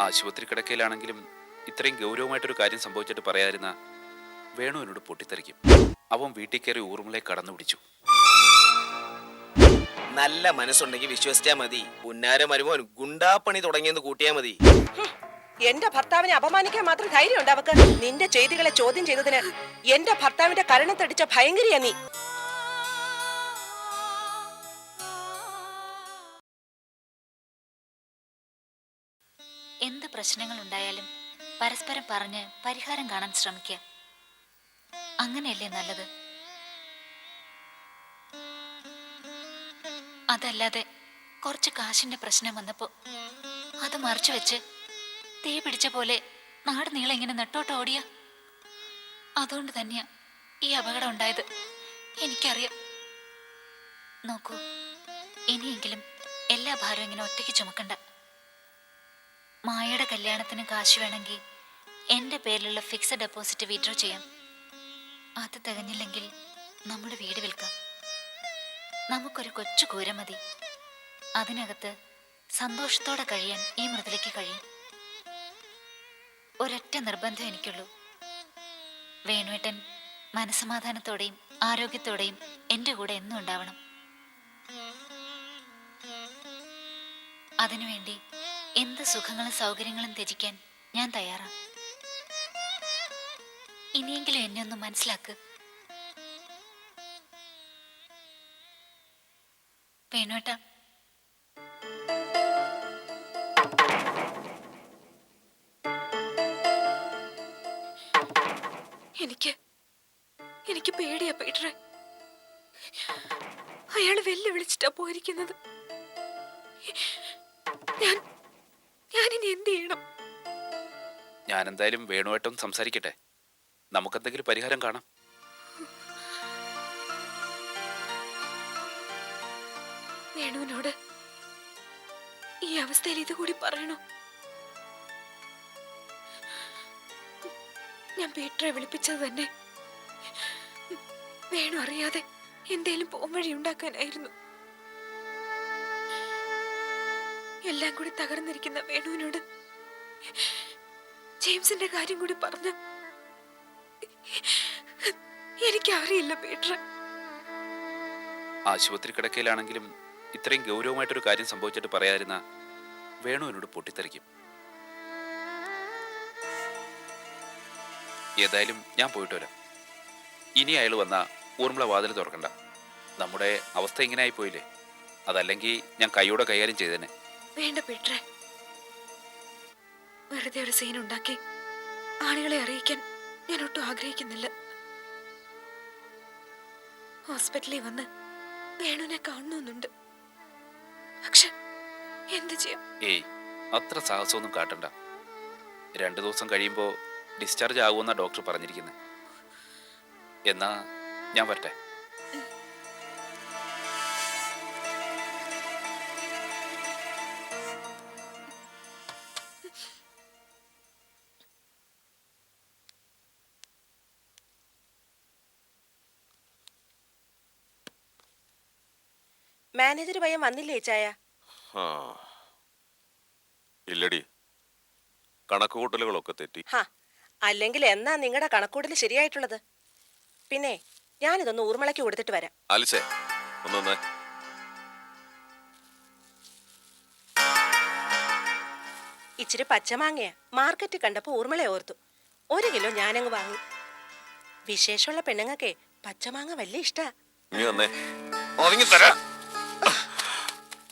ആശുപത്രി കിടക്കയിലാണെങ്കിലും ഇത്രയും ഗൗരവമായിട്ടൊരു കാര്യം സംഭവിച്ചിട്ട് പറയാതിരുന്ന വേണു എന്നോട് പൊട്ടിത്തെറിക്കും. അവൻ വീട്ടിൽ കയറി ഊർമിളെ കടന്നു പിടിച്ചു. നല്ല മനസ്സുണ്ടെങ്കിൽ വിശ്വസിച്ചാ മതി. പുന്നാര മരുമോൻ ഗുണ്ടാപ്പണി തുടങ്ങിയെന്ന് കൂട്ടിയാ മതി. എന്റെ ഭർത്താവിനെ അപമാനിക്കാൻ മാത്രം ധൈര്യമുണ്ട് അവക്ക്. നിന്റെ ചെയ്തികളെ ചോദ്യം ചെയ്തതിന് എന്റെ ഭർത്താവിന്റെ കരണത്തടിച്ച ഭയങ്കരിയാ നീ. പ്രശ്നങ്ങൾ ഉണ്ടായാലും പരസ്പരം പറഞ്ഞ് പരിഹാരം കാണാൻ ശ്രമിക്കുക അങ്ങനെയല്ലേ നല്ലത്? അതല്ലാതെ കുറച്ച് കാശിന്റെ പ്രശ്നം വന്നപ്പോ അത് മറിച്ചു വെച്ച് തീ പിടിച്ച പോലെ നാട് നീളെ ഇങ്ങനെ നെട്ടോട്ട് ഓടിയ. അതുകൊണ്ട് തന്നെയാ ഈ അപകടം ഉണ്ടായത്. എനിക്കറിയാം. നോക്കൂ ഇനിയെങ്കിലും എല്ലാ ഭാരവും ഇങ്ങനെ ഒറ്റയ്ക്ക് ചുമക്കണ്ട. മായയുടെ കല്യാണത്തിന് കാശ് വേണമെങ്കിൽ എന്റെ പേരിലുള്ള ഫിക്സഡ് ഡെപ്പോസിറ്റ് വിഡ്രോ ചെയ്യാം. അത് തികഞ്ഞില്ലെങ്കിൽ നമ്മുടെ വീട് വിൽക്കാം. നമുക്കൊരു കൊച്ചു കൂര മതി. അതിനകത്ത് സന്തോഷത്തോടെ കഴിയാൻ ഈ മൃദുലയ്ക്ക് കഴിയും. ഒരൊറ്റ നിർബന്ധം എനിക്കുള്ളൂ. വേണുവേട്ടൻ മനസമാധാനത്തോടെയും ആരോഗ്യത്തോടെയും എന്റെ കൂടെ എന്നും ഉണ്ടാവണം. അതിനുവേണ്ടി എന്ത് സുഖങ്ങളും സൗകര്യങ്ങളും ത്യജിക്കാൻ ഞാൻ തയ്യാറാണ് ഇനിയെങ്കിലും എന്നെ ഒന്ന് മനസ്സിലാക്ക്. വേണുവേട്ട. എനിക്ക് എനിക്ക് പേടിയാ പീറ്ററെ. അയാൾ വെല്ലുവിളിച്ചിട്ടാ പോയിരിക്കുന്നത്. ഞാൻ ഞാനിനി എന്ത് ചെയ്യണം? ഞാൻ എന്തായാലും വേണുവായിട്ടും സംസാരിക്കട്ടെ. നമുക്കെന്തെങ്കിലും പരിഹാരം കാണാം. വേണുവിനോട് ഈ അവസ്ഥയിൽ ഇതുകൂടി പറയണോ? ഞാൻ പീറ്ററെ വിളിപ്പിച്ചത് തന്നെ. വേണു അറിയാതെ എന്തേലും പോംവഴി ഉണ്ടാക്കാനായിരുന്നു. എല്ലാം കൂടി തകർന്നിരിക്കുന്ന വേണുവിനോട് ജെയിംസിന്റെ കാര്യം കൂടി പറഞ്ഞ എനിക്കറിയില്ല പീറ്റർ. ആശുപത്രി കിടക്കയിലാണെങ്കിലും ഇത്രയും ഗൗരവമായിട്ടൊരു കാര്യം സംഭവിച്ചിട്ട് പറയാതിരുന്ന വേണുവിനോട് പൊട്ടിത്തെറിക്കും. ഏതായാലും ഞാൻ പോയിട്ട് വരാം. ഇനി അയാൾ വന്ന ഊർമിള വാതിൽ തുറക്കണ്ട. നമ്മുടെ അവസ്ഥ ഇങ്ങനെ ആയിപ്പോയില്ലേ അതല്ലെങ്കിൽ ഞാൻ കൈയോടെ കൈകാര്യം ചെയ്തേനെ. വേണ്ട പീറ്ററെ. വെറുതെ ഒരു സീൻ ഉണ്ടാക്കി ആളുകളെ അറിയിക്കാൻ ഞാൻ ഒട്ടും ആഗ്രഹിക്കുന്നില്ല. ഹോസ്പിറ്റലിൽ വന്ന് വേണുവിനെ കാണുന്നുണ്ട് പക്ഷെ എന്ത് ചെയ്യും? ഏയ് അത്ര സാഹസമൊന്നും കാട്ടണ്ട. രണ്ടു ദിവസം കഴിയുമ്പോൾ ഡിസ്ചാർജ് ആകുമെന്നാ ഡോക്ടർ പറഞ്ഞിരിക്കുന്നത് എന്നാ ഞാൻ വരട്ടെ. മാനേജർ പയ്യൻ വന്നില്ലേ ചായ. ഇല്ലടി. കണക്കുകൂട്ടലുകളൊക്കെ തെറ്റി. അല്ലെങ്കിൽ എന്നാ നിങ്ങളുടെ കണക്കുകൂട്ടൽ ശരിയായിട്ടുള്ളത്? പിന്നെ ഞാനിതൊന്ന് ഊർമിളയ്ക്ക് കൊടുത്തിട്ട് വരാം. അലിസേ ഒന്നൊന്ന് ഇച്ചിരി പച്ചമാങ്ങയാ. മാർക്കറ്റ് കണ്ടപ്പോ ഊർമിള ഓർത്തു. ഒരു കിലോ ഞാനങ്ങ് വാങ്ങി. വിശേഷമുള്ള പെണ്ണുങ്ങൾക്കേ പച്ചമാങ്ങ വലിയ ഇഷ്ടാ.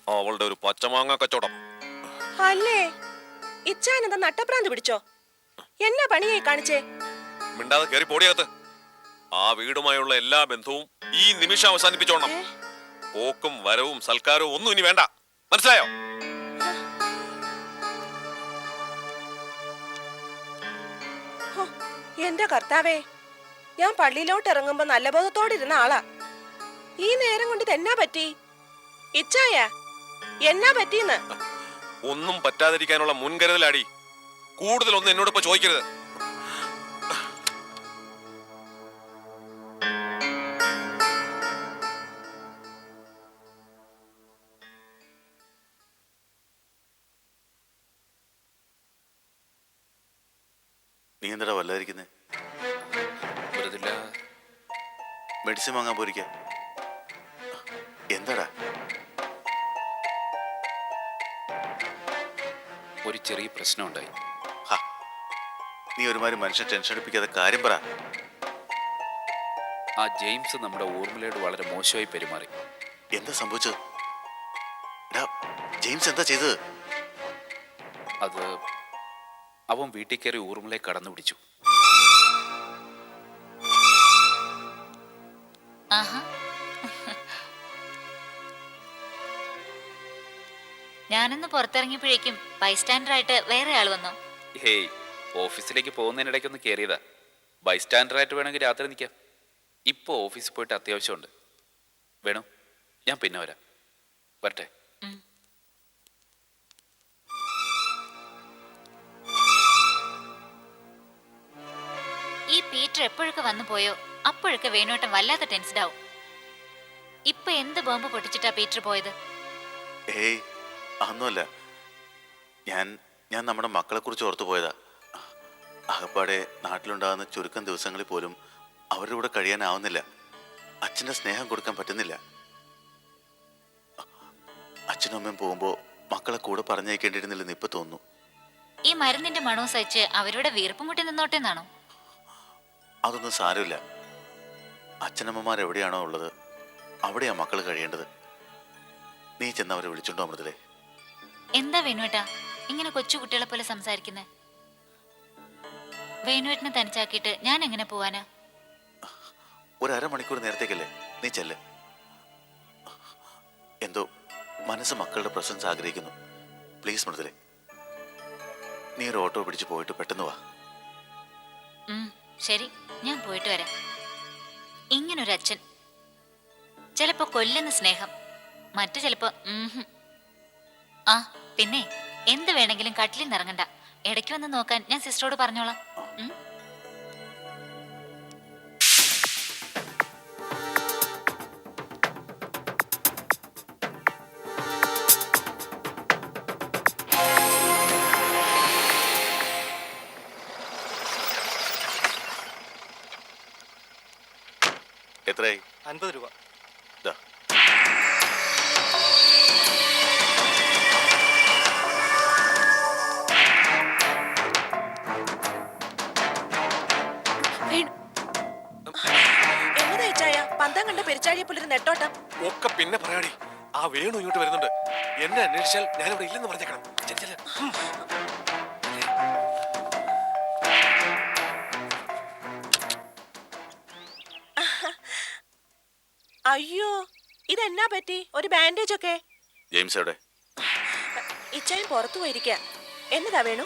അവളുടെ ഒരു പച്ചമാങ്ങ കച്ചവടം. അല്ലേ? ഇച്ചാനെന്താ നട്ടപ്രാന്ത് പിടിച്ചോ? എന്നാ പണിയായി കാണിച്ചേ? മിണ്ടാതെ കേറി പോടിയകത്ത്. ആ വീടുമായുള്ള എല്ലാ ബന്ധവും ഈ നിമിഷം അവസാനിപ്പിച്ചോണം. പോക്കും വരവും സൽക്കാരവും ഒന്നും ഇനി വേണ്ട. മനസ്സിലായോ? എന്റെ കർത്താവേ ഞാൻ പള്ളിയിലോട്ട് ഇറങ്ങുമ്പോ നല്ല ബോധത്തോടെ ഇരുന്ന ആളാ. ഈ നേരം കൊണ്ട് ഇതെന്നാ പറ്റി? ഇച്ചായ? എന്നാ പറ്റിന്ന്? ഒന്നും പറ്റാതിരിക്കാനുള്ള മുൻകരുതലാടി. കൂടുതൽ ഒന്നും എന്നോട് ഇപ്പൊ ചോദിക്കരുത്. നീ എന്താ വല്ലാതിരിക്കുന്നേ? മെഡിസിൻ വാങ്ങാൻ പോരിക്ക എന്താടാ? ഒരു ചെറിയ പ്രശ്നമുണ്ടായി. ഹാ, നീ ഒരുമാതിരി മനുഷ്യൻ ടെൻഷൻ അടിപ്പിക്കാതെ കാര്യം പറ. ആ ജെയിംസ് നമ്മുടെ ഊർമിളയോട് വളരെ മോശമായി പെരുമാറി. എന്താ സംഭവിച്ചത്? ജെയിംസ് എന്താ ചെയ്തത്? അത് അവൻ വീട്ടിൽ കയറി ഊർമിളയെ കടന്നു പിടിച്ചു. ആഹാ ഞാനൊന്ന് പുറത്തിറങ്ങിയപ്പോഴേക്കും ബൈസ്റ്റാൻഡറായിട്ട് വേറെ ആൾ വന്നു. ഹേയ് ഓഫീസിലേക്ക് പോകുന്നതിനിടയ്ക്കൊന്ന് കയറിയതാ ബൈസ്റ്റാൻഡറായിട്ട് വേണമെങ്കിൽ രാത്രി നിൽക്കാം. ഇപ്പോൾ ഓഫീസിൽ പോയിട്ട് അത്യാവശ്യമുണ്ട്. വേണോ ഞാൻ പിന്നെ വരാം. വരട്ടെ. ഈ പീറ്റർ എപ്പോഴൊക്കെ വന്നു പോയോ? അപ്പോഴൊക്കെ വേണോട്ടം വല്ലാത്ത ടെൻസ്ഡ് ആവും. ഇപ്പൊ എന്ത് ബോംബ് പൊട്ടിച്ചിട്ടാ പീറ്റർ പോയത്? ഏയ് അതൊന്നുമല്ല. ഞാൻ ഞാൻ നമ്മുടെ മക്കളെ കുറിച്ച് ഓർത്തു പോയതാ. അകപ്പാടെ നാട്ടിലുണ്ടാകുന്ന ചുരുക്കം ദിവസങ്ങളിൽ പോലും അവരുടെ കൂടെ കഴിയാനാവുന്നില്ല. അച്ഛന്റെ സ്നേഹം കൊടുക്കാൻ പറ്റുന്നില്ല. അച്ഛനും അമ്മയും പോകുമ്പോൾ മക്കളെ കൂടെ പറഞ്ഞയക്കേണ്ടിയിരുന്നില്ലെന്ന് ഇപ്പൊ തോന്നുന്നു. ഈ മരുന്നിന്റെ മണവും സഹിച്ച് അവരുടെ വീർപ്പും മുട്ടി നിന്നോട്ടെ എന്നാണോ? അതൊന്നും സാരമില്ല. അച്ഛനമ്മമാർ എവിടെയാണോ ഉള്ളത് അവിടെയാ മക്കൾ കഴിയേണ്ടത്. നീ ചെന്ന് അവരെ വിളിച്ചോണ്ടോ മൃതലേ എന്താ വേണുവേട്ടാ? ഇങ്ങനെ കൊച്ചു കുട്ടികളെ പോലെ സംസാരിക്കുന്നേ? വേണുവേട്ടനെ തനിച്ചാക്കിയിട്ട് ഞാൻ എങ്ങനെ പോവാനാ? ഒരു അരമണിക്കൂർ നേരത്തേക്കല്ലേ നീ ചെല്ല്. എന്തോ മനസ്സ് മക്കളുടെ പ്രസൻസ് ആഗ്രഹിക്കുന്നു. പ്ലീസ് മൃദുലെ നീ ഒരു ഓട്ടോ പിടിച്ച് പോയിട്ട് പെട്ടെന്ന് വാ. ശരി ഞാൻ പോയിട്ട് വരാം. ഇങ്ങനൊരു അച്ഛൻ. ചിലപ്പോ കൊല്ലുന്ന സ്നേഹം. മറ്റു ചിലപ്പോ ആ പിന്നെ എന്ത് വേണമെങ്കിലും കട്ടിലിൽ നിറങ്ങണ്ട ഇടയ്ക്ക് വന്ന് നോക്കാൻ ഞാൻ സിസ്റ്ററോട് പറഞ്ഞോളാം. ഒക്കെ പിന്നെ പറയാടി. ആ വേണു ഇങ്ങോട്ട് വരുന്നുണ്ട്. എന്നെ അന്വേഷിച്ചാൽ ഇവിടെ ഇല്ലെന്ന് പറഞ്ഞേക്കണം. ഉം. അയ്യോ ഇതെന്നാ പറ്റി? ഒരു ബാൻഡേജ് ഒക്കെ ജെയിംസ് എവിടെ? ഇച്ചായൻ പുറത്തു പോയിരിക്ക. എന്നതാ വേണു?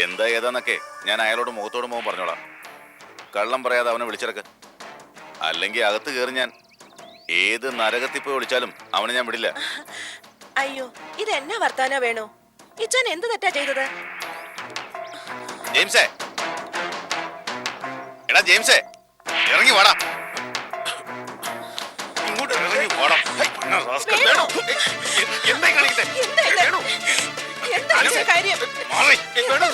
എന്താ ഏതാന്നൊക്കെ ഞാൻ അയാളോട് മുഖത്തോട് മുഖം പറഞ്ഞോളാം. കള്ളം പറയാതെ അവനെ വിളിച്ചിറക്ക്. അല്ലെങ്കിൽ അകത്ത് കയറി ഞാൻ ഏത് നരകത്തിൽ പോയി വിളിച്ചാലും അവനെ ഞാൻ വിടില്ല. അയ്യോ ഇത് എന്നാ വർത്താന വേണു? ഇച്ചാൻ എന്ത് തെറ്റാ ചെയ്തത്? ജെയിംസേ. എടാ ജെയിംസേ ഇറങ്ങി വാടാ. ഇങ്ങോട്ട് ഇറങ്ങി വാടാ. വേണു! എന്തായി എന്താ ഇത്? വേണു. ഇച്ചാ കാര്യം. വേണു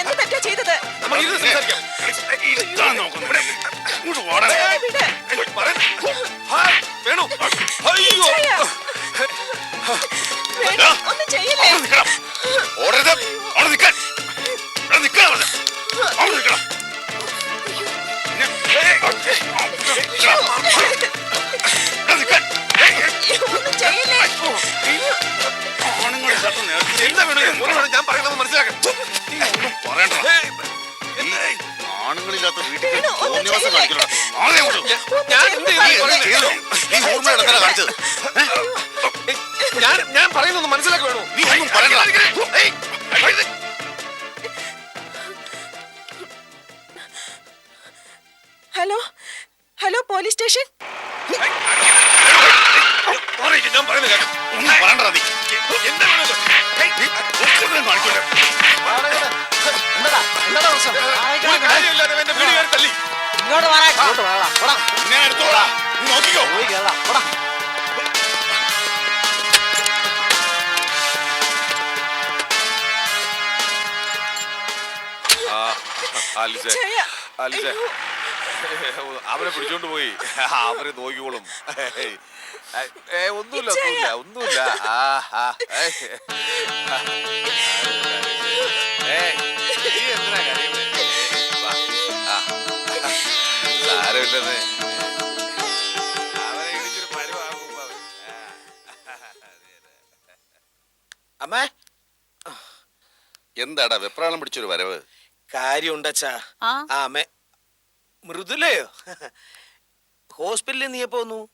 എന്താ തെറ്റാ ചെയ്തത്? നമുക്ക് ചെയ്യില്ലേ? സംസാരിക്കാം ചെയ്യില്ലേ? കാണിക്കണോ? ആളെ അങ്ങോട്ട്. ഞാൻ എന്ത് നീ ചെയ്തു? എന്ത് ചെയ്തു? നീ ഓർമ്മ എടുക്കാനാ കാണിച്ചത് ഏയ്, ഞാൻ ഞാൻ പറയുന്നൊന്ന് മനസ്സിലാക്കി വേണു നീ ഒന്നും പറയണ്ട. ഏയ്, ഹലോ ഹലോ പോലീസ് സ്റ്റേഷൻ മാറിക്ക്, ഞാൻ പറയുന്നത് കേൾക്ക്. ഒന്നും പറയണ്ട നീ. എന്താ? ഏയ്, നീ ഒന്നും കാണിക്കില്ല. ഒരു കാര്യമില്ലാതെ എന്റെ വീട്. കയറി പോടാ ഞാൻ എടുത്തോളാം. നീ നോക്കിക്കോ. ആ ആലിസേ. ഇച്ചായ, ആലിസേ. അയ്യോ. അവരെ പിടിച്ചോണ്ട് പോയി. അവരെ നോക്കിക്കോളും. ഒന്നുമില്ല. ഒന്നുമില്ല ഒന്നുമില്ല. ആ എന്താടാ വെപ്രാളം പിടിച്ചൊരു വരവ്? കാര്യമുണ്ടച്ചാ. ആ. ആ അമ്മേ മൃദുലയോ? ഹോസ്പിറ്റലിൽ നീ പോന്നു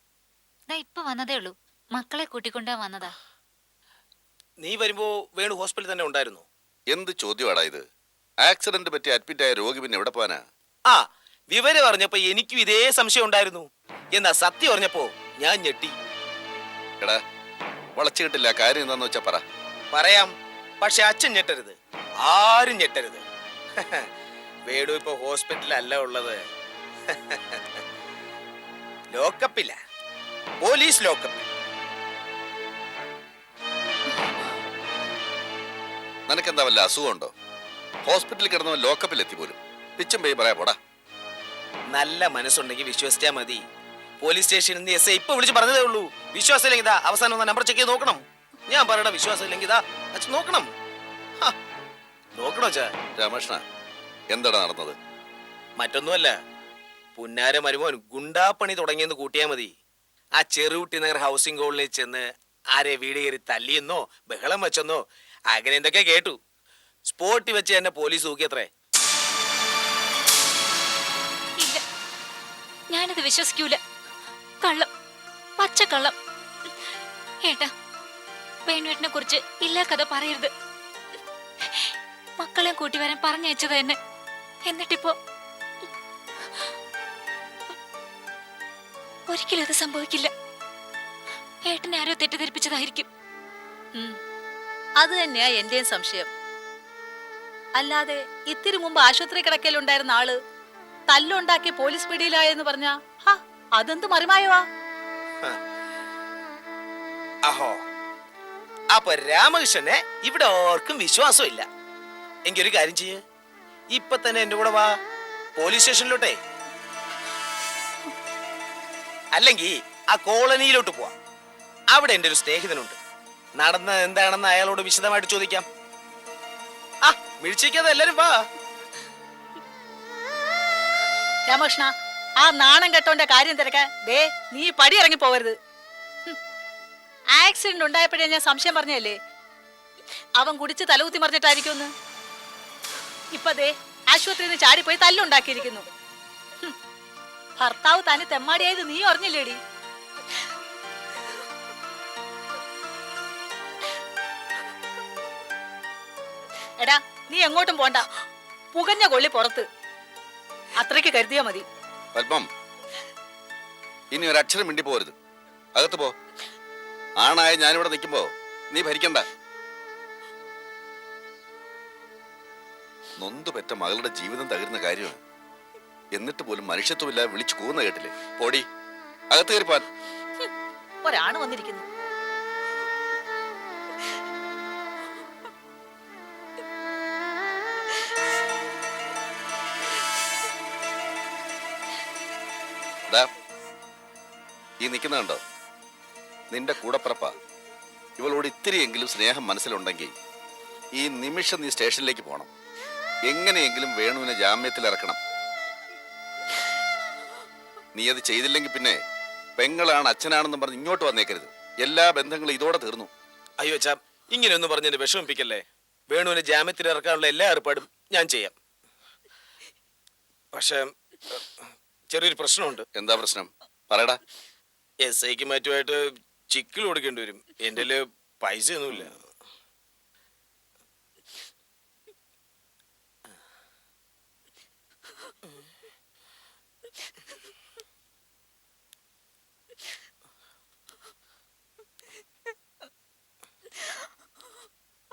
ദാ ഇപ്പൊ വന്നതേ ഉള്ളൂ. മക്കളെ കൂട്ടിക്കൊണ്ടാ വന്നതാ. നീ വരുമ്പോ വേണു ഹോസ്പിറ്റലിൽ തന്നെ ഉണ്ടായിരുന്നു. എന്ത് ചോദ്യമാടാ ഇത്? ആക്സിഡന്റ് പറ്റി അഡ്മിറ്റ് ആയ രോഗി പിന്നെ എവിടെ പോവാനാ? ആ വിവരം അറിഞ്ഞപ്പോ എനിക്കും ഇതേ സംശയം ഉണ്ടായിരുന്നു. എന്നാ സത്യം അറിഞ്ഞപ്പോ ഞാൻ ഞെട്ടി. എടാ വളച്ചു കിട്ടില്ല. കാര്യം എന്താന്ന് വെച്ചാ പറ. പറയാം പക്ഷെ അച്ഛൻ ഞെട്ടരുത്. ആരും ഞെട്ടരുത്. വേണു ഇപ്പൊ ഹോസ്പിറ്റലല്ല ഉള്ളത്. ലോക്കപ്പില്ല. പോലീസ് ലോക്കപ്പിൽ നിനക്കെന്താ വല്ല അസുഖമുണ്ടോ? ഹോസ്പിറ്റലിൽ കിടന്നവൻ ലോക്കപ്പിൽ എത്തി പോലും. പിച്ചും പേയും പറയാ പോടാ. നല്ല മനസ്സുണ്ടെങ്കിൽ വിശ്വസിച്ചാ മതി. പോലീസ് സ്റ്റേഷനിൽ നിന്ന് എസ് ഐ ഇപ്പൊ വിളിച്ച് പറഞ്ഞതേ ഉള്ളൂ. വിശ്വാസം ഇല്ലെങ്കിൽ ഇതാ അവസാനം ഒന്ന് നമ്പർ ചെക്ക് ചെയ്ത് നോക്കണം. ഞാൻ പറയണ വിശ്വാസം ഇല്ലെങ്കിൽ ഇതാ അച്ഛൻ നോക്കണം. നോക്കണോ ചാ? രാമകൃഷ്ണ എന്താണ് നടന്നത്? മറ്റൊന്നുമല്ല. പുന്നാര മരുമോൻ ഗുണ്ടാപ്പണി തുടങ്ങിയെന്ന് കൂട്ടിയാ മതി. ആ ചെറുകുട്ടി നഗർ ഹൗസിംഗ് കോളനിയിൽ ചെന്ന് ആരെ വീട് കയറി തല്ലിയെന്നോ ബഹളം വെച്ചെന്നോ അങ്ങനെ എന്തൊക്കെ കേട്ടു. സ്പോട്ടിൽ വെച്ച് എന്നെ പോലീസ് തൂക്കിയത്രേ. ഇല്ല. ഞാനിത് വിശ്വസിക്കൂല. കള്ളം. പച്ചക്കള്ളം. ഏട്ടാ വേണുവേട്ടനെ കുറിച്ച് ഇല്ലാ കഥ പറയരുത്. മക്കളെ കൂട്ടി വരാൻ പറഞ്ഞയച്ചത് എന്നെ. എന്നിട്ടിപ്പോ ഒരിക്കലും അത് സംഭവിക്കില്ല. ഏട്ടനെ ആരോ തെറ്റിദ്ധരിപ്പിച്ചതായിരിക്കും. അത് തന്നെയാ എന്റെയും സംശയം. അല്ലാതെ ഇത്തിരി മുമ്പ് ആശുപത്രി കിടക്കലുണ്ടായിരുന്ന ആൾ തല്ലുണ്ടാക്കി പോലീസ് പിടിയിലായെന്ന് പറഞ്ഞ അതെന്ത് മറിമായവാ? അഹോ. അപ്പൊ രാമകൃഷ്ണനെ ഇവിടെ ആർക്കും വിശ്വാസമില്ല. എങ്കിൽ ഒരു കാര്യം ചെയ്യേ. ഇപ്പൊ തന്നെ എന്റെ കൂടെ വാ. പോലീസ് സ്റ്റേഷനിലോട്ടെ. അല്ലെങ്കിൽ ആ കോളനിയിലോട്ട് പോവാം. അവിടെ എന്റെ ഒരു സ്നേഹിതനുണ്ട്. നടന്ന എന്താണെന്ന് അയാളോട് വിശദമായിട്ട് ചോദിക്കാം. ആ മിഴിച്ചിരിക്കാതെ എല്ലാരും വാ. രാമകൃഷ്ണ ആ നാണം കെട്ടോന്റെ കാര്യം തിരക്കാൻ ദേ നീ പടി ഇറങ്ങി പോവരുത്. ആക്സിഡന്റ് ഉണ്ടായപ്പോഴേ ഞാൻ സംശയം പറഞ്ഞല്ലേ? അവൻ കുടിച്ച് തലകുത്തി മറിഞ്ഞിട്ടായിരിക്കുമെന്ന്. ഇപ്പൊ ദേ ആശുപത്രിയിൽ നിന്ന് ചാടിപ്പോയി തല്ലുണ്ടാക്കിയിരിക്കുന്നു. ഭർത്താവ് തന്നെ തെമ്മാടിയായത് നീ അറിഞ്ഞില്ലേടി. എടാ നീ എങ്ങോട്ടും പോണ്ട. പുകഞ്ഞ കൊള്ളി പുറത്ത്. അത്രയ്ക്ക് കരുതിയാ മതി. പത്മം ഇനി ഒരു അക്ഷരം മിണ്ടി പോരുത് അകത്ത് പോ. ആണായ ഞാനിവിടെ നിൽക്കുമ്പോ നീ ഭരിക്കണ്ട. നൊന്തു പെറ്റ മകളുടെ ജീവിതം തകരുന്ന കാര്യമാണ് എന്നിട്ട് പോലും മനുഷ്യത്വമില്ലാതെ വിളിച്ചു കൂന്ന കേട്ടില്ലേ? പോടി അകത്ത് കയറിപ്പാൻ ഒരാണ് വന്നിരിക്കുന്നു. ഈ നിൽക്കുന്നുണ്ടോ നിന്റെ കൂടപ്പിറപ്പ. ഇവളോട് ഇത്തിരിയെങ്കിലും സ്നേഹം മനസ്സിലുണ്ടെങ്കിൽ ഈ നിമിഷം നീ സ്റ്റേഷനിലേക്ക് പോകണം എങ്ങനെയെങ്കിലും വേണുവിനെ ജാമ്യത്തിൽ ഇറക്കണം. നീ അത് ചെയ്തില്ലെങ്കിൽ പിന്നെ പെങ്ങളാണ് അച്ഛനാണെന്നും പറഞ്ഞ് ഇങ്ങോട്ട് വന്നേക്കരുത്. എല്ലാ ബന്ധങ്ങളും ഇതോടെ തീർന്നു. അയ്യോ ചാം ഇങ്ങനെയൊന്നും പറഞ്ഞ് എന്നെ വിഷമിപ്പിക്കല്ലേ? വേണുവിനെ ജാമ്യത്തിൽ ഇറക്കാനുള്ള എല്ലാ ഏർപ്പാടും ഞാൻ ചെയ്യാം. പക്ഷേ ചെറിയൊരു പ്രശ്നമുണ്ട്. എന്താ പ്രശ്നം? പറയടാ. എസ് ഐക്ക് മറ്റുമായിട്ട് ചിക്കിൽ കൊടുക്കേണ്ടി വരും. എന്റെ കയ്യിൽ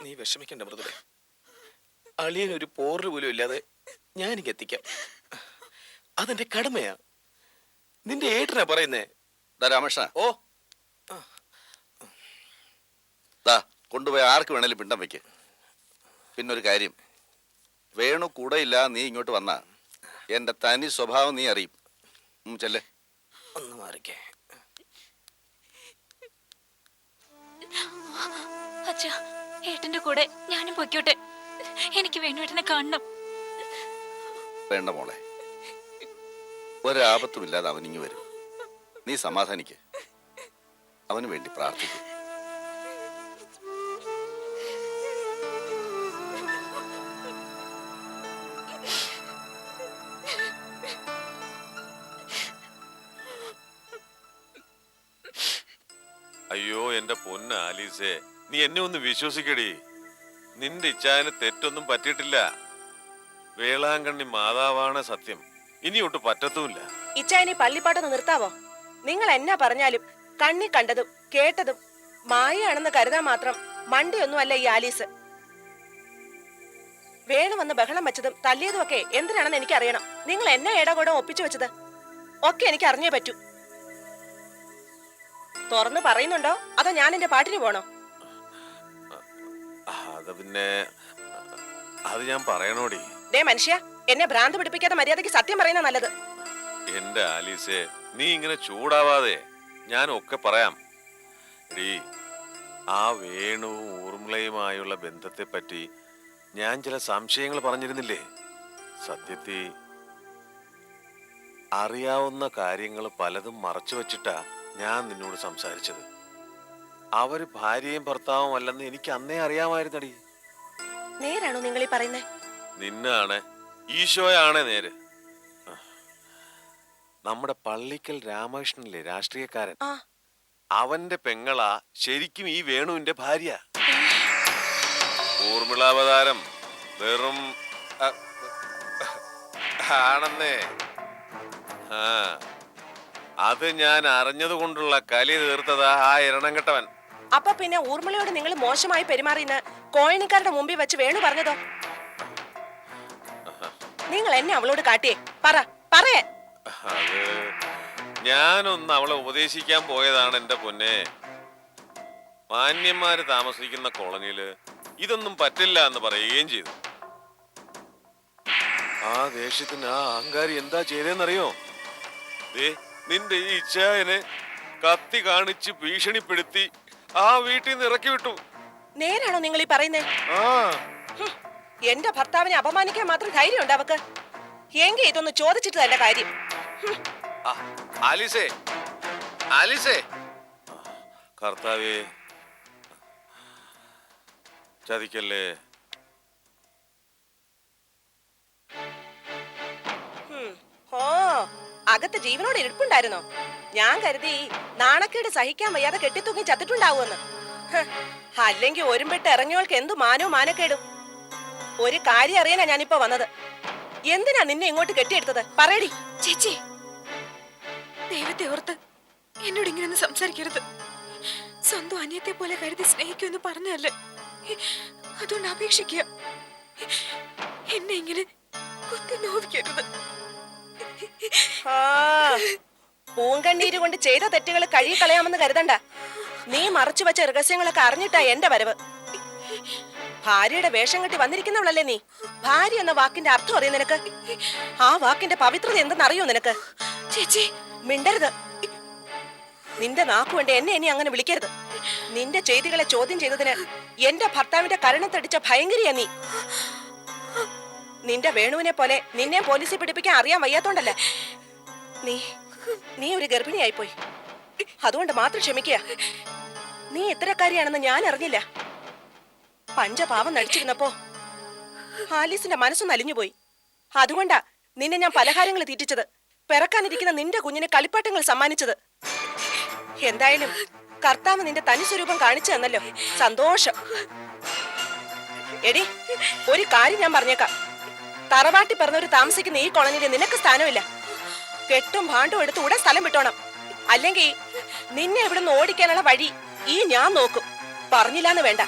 നീ വിഷമിക്കണ്ട മൃദുലെ. അളിയൻ ഒരു പോറൽ പോലും ഇല്ലാതെ ഞാൻ ഞാനിങ്ങ് എത്തിക്കാം. അതെന്റെ കടമയാ. നിന്റെ ഏട്ടനാ പറയുന്നേ? ദാ രാമകൃഷ്ണ. ഓ. ദാ കൊണ്ടുപോയി ആർക്ക് വേണേലും പിണ്ടം വെക്ക്. പിന്നൊരു കാര്യം. വേണു കൂടെ ഇല്ല നീ ഇങ്ങോട്ട് വന്ന. എന്റെ തനി സ്വഭാവം നീ അറിയും. ചെല്ലേ. ഒന്ന് മാറിക്കേ. അച്ഛ ഏട്ടന്റെ കൂടെ ഞാനും പൊയ്ക്കോട്ടെ. എനിക്ക് വേണുവേട്ടനെ കാണണം. വേണ്ട മോളെ. ഒരാപത്തുമില്ലാതെ അവനിങ്ങി വരും. നീ സമാധാനിക്ക്. അവന് വേണ്ടി പ്രാർത്ഥിക്കും. അയ്യോ എന്റെ പൊന്ന് ആലീസേ. നീ എന്നെ ഒന്ന് വിശ്വസിക്കടി. നിന്റെ ഇച്ഛാന് തെറ്റൊന്നും പറ്റിയിട്ടില്ല. വേളാങ്കണ്ണി മാതാവാണ് സത്യം. ഇനിയൊട്ട് പറ്റത്തുമില്ല. ഇച്ഛായനെ പള്ളിപ്പാട്ടൊന്ന് നിർത്താവോ? നിങ്ങൾ എന്നാ പറഞ്ഞാലും കണ്ണി കണ്ടതും കേട്ടതും മായയാണെന്ന് കരുതാൻ മാത്രം മണ്ടിയൊന്നുമല്ല ഈ ആലീസ്. വേണു വന്ന് ബഹളം വെച്ചതും തല്ലിയതും ഒക്കെ എന്തിനാണെന്ന് എനിക്കറിയണം. നിങ്ങൾ എന്നെ ഏടകൂടം ഒപ്പിച്ചു വെച്ചത് ഒക്കെ എനിക്ക് അറിഞ്ഞേ പറ്റൂ. തുറന്ന് പറയുന്നുണ്ടോ? അതോ ഞാൻ എന്റെ പാട്ടിന് പോണോ? അത് പിന്നെ അത് ഞാൻ പറയണോടി. ദേ മനുഷ്യ എന്നെ ഭ്രാന്ത് പിടിപ്പിക്കാതെ മര്യാദയ്ക്ക് സത്യം പറയുന്ന നല്ലത്. എന്റെ ആലീസേ നീ ഇങ്ങനെ ചൂടാവാതെ ഞാൻ ഒക്കെ പറയാം. എടീ ആ വേണുവും ഊർമിളയുമായുള്ള ബന്ധത്തെ പറ്റി ഞാൻ ചില സംശയങ്ങൾ പറഞ്ഞിരുന്നില്ലേ? സത്യത്തിൽ അറിയാവുന്ന കാര്യങ്ങൾ പലതും മറച്ചു വച്ചിട്ടാ ഞാൻ നിന്നോട് സംസാരിച്ചത്. അവർ ഭാര്യയും ഭർത്താവും അല്ലെന്ന് എനിക്ക് അന്നേ അറിയാമായിരുന്നടി. നേരാണോ നിങ്ങൾ ഈ പറയുന്നേ? നിന്നാണ്. ഈശോയാണ് നേര്. നമ്മുടെ പള്ളിക്കൽ രാമകൃഷ്ണനിലെ രാഷ്ട്രീയക്കാരൻ? അവന്റെ പെങ്ങളാ ശരിക്കും ഈ വേണുവിന്റെ ഭാര്യ. ഊർമിളാവതാരം. വെറും ആണെന്നേ. ആ. അത് ഞാൻ അറിഞ്ഞതുകൊണ്ടുള്ള കലി തീർത്തതാ ആ ഇരണം കെട്ടവൻ. അപ്പൊ പിന്നെ ഊർമിളയോട് നിങ്ങൾ മോശമായി പെരുമാറിയെന്ന് കോയണിക്കാരുടെ മുമ്പിൽ വെച്ച് വേണു പറഞ്ഞതോ? നിങ്ങൾ എന്നെ അവളോട് കാട്ടിയേ. പറ പറയേ ഞാനൊന്ന് അവളെ ഉപദേശിക്കാൻ പോയതാണ് എന്റെ പൊന്നെ. മാന്യന്മാര് താമസിക്കുന്ന കോളനിയിൽ ഇതൊന്നും പറ്റില്ല എന്ന് പറയുകയും ചെയ്തു. ആ ദേഷ്യത്തിന് ആ അഹങ്കാരി എന്താ ചെയ്തതെന്നറിയോ ദേ നിന്റെ ഈ ഇച്ഛായനെ കത്തി കാണിച്ച് ഭീഷണിപ്പെടുത്തി ആ വീട്ടിൽ നിന്ന് ഇറക്കി വിട്ടു. നേരാണോ നിങ്ങൾ ഈ പറയുന്നേ? ആ. എന്റെ ഭർത്താവിനെ അപമാനിക്കാൻ മാത്രം ധൈര്യമുണ്ട് അവക്ക്? എങ്കിൽ ഇതൊന്ന് ചോദിച്ചിട്ട് തന്നെ കാര്യം ആ, ആലിസേ ആലിസേ. കർത്താവേ ചതിക്കല്ലേ? ഹും. ഓ അകത്ത് ജീവനോട് ഇരിപ്പുണ്ടായിരുന്നോ? ഞാൻ കരുതി നാണക്കേട് സഹിക്കാൻ വയ്യാതെ കെട്ടിത്തൂങ്ങി ചത്തിട്ടുണ്ടാവുമെന്ന്. അല്ലെങ്കിൽ ഒരുമ്പിട്ട് ഇറങ്ങിയവൾക്ക് എന്തു മാനവും മാനക്കേടും? ഒരു കാര്യം അറിയാനാ ഞാനിപ്പോ വന്നത്. എന്തിനാ നിന്നെ ഇങ്ങോട്ട് കെട്ടിയെടുത്തത്? പറയടി. ചേച്ചി ദൈവത്തെ ഓർത്ത് എന്നോട് ഇങ്ങനെ സംസാരിക്കരുത്. സ്വന്തം അനിയത്തെ പോലെ കരുതി സ്നേഹിക്കുമെന്ന് പറഞ്ഞല്ലേ അതുകൊണ്ട് അപേക്ഷിക്കുക. എന്നെ ഇങ്ങനെ കുത്തി നോവിക്കരുത്. ആ, പൂങ്കണ്ണീര് കൊണ്ട് ചെയ്ത തെറ്റുകൾ കഴുകി കളയാമെന്ന് കരുതണ്ട. നീ മറച്ചു വെച്ച രഹസ്യങ്ങളൊക്കെ അറിഞ്ഞിട്ടാ എന്റെ വരവ്. ഭാര്യയുടെ വേഷം കെട്ടി വന്നിരിക്കുന്നവളല്ലേ നീ? ഭാര്യ എന്ന വാക്കിന്റെ അർത്ഥം അറിയോ നിനക്ക്? ആ വാക്കിന്റെ പവിത്രത എന്തെന്നറിയോ നിനക്ക്? ചേച്ചി മിണ്ടരുത്. നിന്റെ നാക്കുകൊണ്ട് എന്നെ ഇനി അങ്ങനെ വിളിക്കരുത്. നിന്റെ ചെയ്തികളെ ചോദ്യം ചെയ്തതിന് എന്റെ ഭർത്താവിന്റെ കരണത്തടിച്ച ഭയങ്കരിയാ നീ. നിന്റെ വേണുവിനെ പോലെ നിന്നെ പോലീസിൽ പിടിപ്പിക്കാൻ അറിയാൻ വയ്യാത്തോണ്ടല്ലേ? നീ നീ ഒരു ഗർഭിണിയായിപ്പോയി. അതുകൊണ്ട് മാത്രം ക്ഷമിക്കുക. നീ ഇത്തരക്കാരിയാണെന്ന് ഞാൻ അറിഞ്ഞില്ല. പഞ്ചപാവം നടിച്ചിരുന്നപ്പോ ആലീസിന്റെ മനസ്സൊന്ന് അലിഞ്ഞുപോയി അതുകൊണ്ടാ നിന്നെ ഞാൻ പലഹാരങ്ങൾ തീറ്റിച്ചത്. പിറക്കാനിരിക്കുന്ന നിന്റെ കുഞ്ഞിനെ കളിപ്പാട്ടങ്ങൾ സമ്മാനിച്ചത്. എന്തായാലും കർത്താവ് നിന്റെ തനി സ്വരൂപം കാണിച്ചു തന്നല്ലോ. സന്തോഷം. എടി ഒരു കാര്യം ഞാൻ പറഞ്ഞേക്കാം. തറവാട്ടി പറഞ്ഞവര് താമസിക്കുന്ന ഈ കോളനിയിൽ നിനക്ക് സ്ഥാനമില്ല. കെട്ടും ഭാണ്ടും എടുത്ത് ഉടൻ സ്ഥലം വിട്ടോണം. അല്ലെങ്കിൽ നിന്നെ ഇവിടുന്ന് ഓടിക്കാനുള്ള വഴി ഈ ഞാൻ നോക്കും. പറഞ്ഞില്ലാന്ന് വേണ്ട.